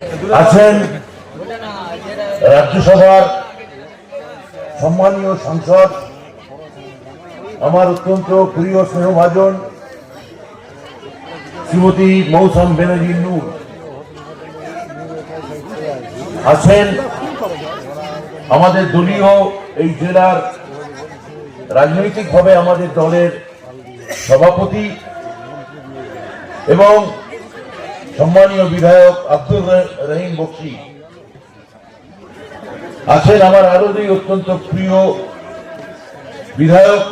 আছেন রাজ্যসভার সম্মানীয় সাংসদ, আমার অত্যন্ত প্রিয় স্নেহভাজন শ্রীমতী মৌসুম ব্যানার্জি নূর আছেন আমাদের দলীয় এই জেলার রাজনৈতিকভাবে আমাদের দলের সভাপতি এবং সম্মানীয় বিধায়ক আব্দুর রহিম বক্সি আছেন আমার আরও দুই অত্যন্ত প্রিয় বিধায়ক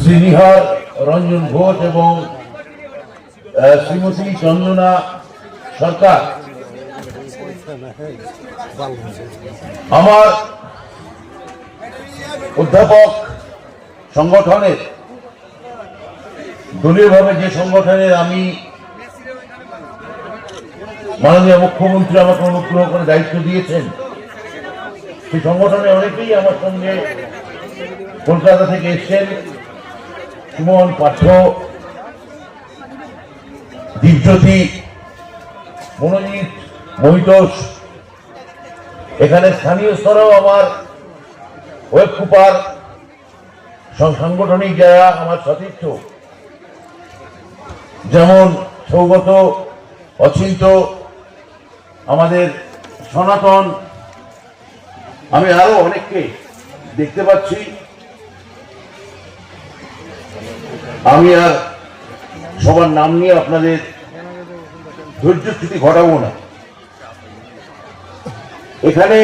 শ্রীনিহার রঞ্জন ঘোষ এবং শ্রীমতী চন্দনা সরকার। আমার অধ্যাপক সংগঠনের দলীয়ভাবে যে সংগঠনের আমি মাননীয় মুখ্যমন্ত্রী আমাকে অনুগ্রহ করে দায়িত্ব দিয়েছেন, সেই সংগঠনে অনেকেই আমার সঙ্গে কলকাতা থেকে এসছেন। সুমন পাঠ্য, দীপজ্যোতি মনোজিৎ মহিতোষ, এখানে স্থানীয় স্তরেও আমার ওয়েব কুপার সাংগঠনিক যারা আমার সতীর্থ যেমন সৌগত, অচিন্ত, আমাদের সনাতন, আমি আরও অনেককে দেখতে পাচ্ছি। আমি আর সবার নাম নিয়ে আপনাদের ধৈর্য স্থিতি ঘটাবো না। এখানে